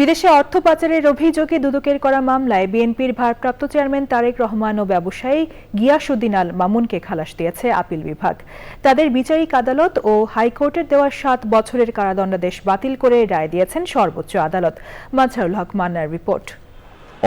বিদেশে অর্থ পাচারের অভিযোগে দুদকের করা মামলায় বিএনপির ভারপ্রাপ্ত চেয়ারম্যান তারেক রহমান ও ব্যবসায়ী গিয়াসুদ্দিন আল মামুনকে খালাস দিয়েছে আপিল বিভাগ। তাদের বিচারিক আদালত ও হাইকোর্টের দেওয়া সাত বছরের কারাদণ্ডাদেশ বাতিল করে রায় দিয়েছেন সর্বোচ্চ আদালত। মাজহারুল হক মান্নার রিপোর্ট।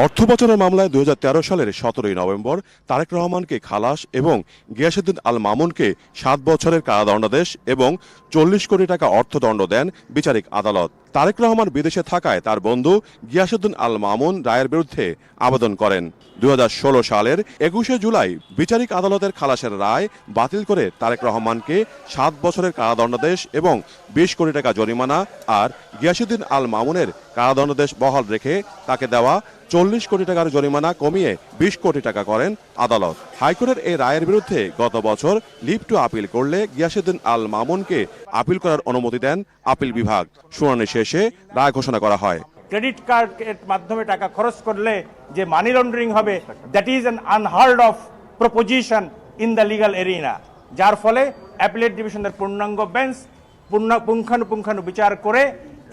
অর্থ পাচারের মামলায় দু হাজার তেরো সালের সতেরোই নভেম্বর তারেক রহমানকে খালাস এবং গিয়াসুদ্দিন আল মামুনকে সাত বছরের কারাদণ্ডাদেশ এবং চল্লিশ কোটি টাকা অর্থদণ্ড দেন বিচারিক আদালত। তারেক রহমান বিদেশে থাকায় তার বন্ধু গিয়াসুদ্দিন আল মামুন রায়ের বিরুদ্ধে আবেদন করেন। দু হাজার ষোলো সালের একুশে জুলাই বিচারিক আদালতের খালাসের রায় বাতিল করে তারেক রহমানকে সাত বছরের কারাদণ্ডাদেশ এবং বিশ কোটি টাকা জরিমানা আর গিয়াসুদ্দিন আল মামুনের কারাদণ্ডাদেশ বহাল রেখে তাকে দেওয়া চল্লিশ কোটি টাকার জরিমানা কমিয়ে বিশ কোটি টাকা করেন আদালত। হাইকোর্টের এই রায়ের বিরুদ্ধে গত বছর লিভ টু আপিল করলে গিয়াসুদ্দিন আল মামুনকে আপিল করার অনুমতি দেন আপিল বিভাগ। শুনানি শেষে রায় ঘোষণা করা হয়। ক্রেডিট কার্ড এর মাধ্যমে টাকা খরচ করলে যে মানি লন্ডারিং হবে that is an unheard of proposition in the legal arena যার ফলে অ্যাপিলেট ডিভিশনের পূর্ণাঙ্গ বেঞ্চ পুঙ্খানুপুঙ্খানু বিচার করে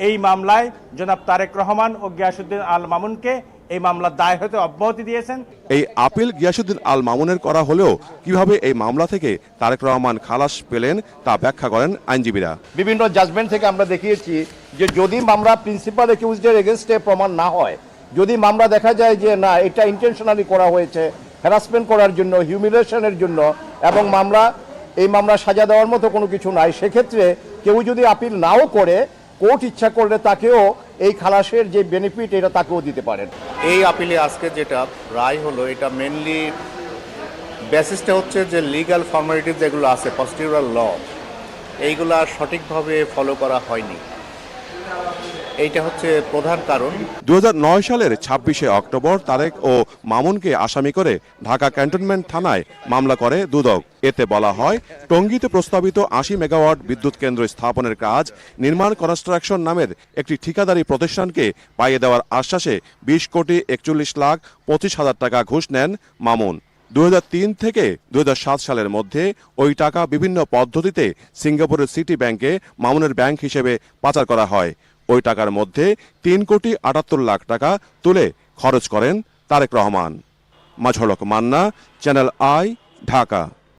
এই মামলায় জনাব তারেক রহমান ও গিয়াসুদ্দিন আল মামুনকে এই মামলার দায় হতে অব্যাহতি দিয়েছেন। এই আপিল গিয়াসুদ্দিন আল মামুনের করা হলেও কীভাবে এই মামলা থেকে তারেক রহমান খালাস পেলেন তা ব্যাখ্যা করেন আইনজীবীরা। বিভিন্ন জাজমেন্ট থেকে আমরা দেখিয়েছি যে যদি মামলা প্রিন্সিপাল একিউজডের এগেনস্টে প্রমাণ না হয় যদি মামলা দেখা যায় যে না এটা ইন্টেনশনালি করা হয়েছে হ্যারাসমেন্ট করার জন্য হিউমিলেশনের জন্য এবং মামলা এই মামলা সাজা দেওয়ার মতো কোনো কিছু নাই সেক্ষেত্রে কেউ যদি আপিল নাও করে কোর্ট ইচ্ছা করলে তাকেও এই খালাসের যে বেনিফিট এটা তাকেও দিতে পারেন। এই আপিলে আজকে যেটা রায় হলো, এটা মেনলি বেসিসটা হচ্ছে যে লিগাল ফর্মালিটিস যেগুলো আছে পস্টিউরাল ল এইগুলা সঠিকভাবে ফলো করা হয়নি। এইটা হচ্ছে প্রধান কারণ। দু হাজার নয় সালের ছাব্বিশে অক্টোবর তারেক ও মামুনকে আসামি করে ঢাকা ক্যান্টনমেন্ট থানায় মামলা করে দুদক। এতে বলা হয়, টঙ্গীতে প্রস্তাবিত আশি মেগাওয়াট বিদ্যুৎ কেন্দ্র স্থাপনের কাজ নির্মাণ কনস্ট্রাকশন নামের একটি ঠিকাদারি প্রতিষ্ঠানকে পাইয়ে দেওয়ার আশ্বাসে বিশ কোটি একচল্লিশ লাখ পঁচিশ হাজার টাকা ঘুষ নেন মামুন। দুই হাজার তিন থেকে দুই হাজার সাত সালের মধ্যে ওই টাকা বিভিন্ন পদ্ধতিতে সিঙ্গাপুরের সিটি ব্যাংকে মামুনের ব্যাংক হিসেবে পাচার করা হয়। ওই টাকার মধ্যে তিন কোটি আটাত্তর লাখ টাকা তুলে খরচ করেন তারেক রহমান। মাঝলক মান্না, চ্যানেল আই, ঢাকা।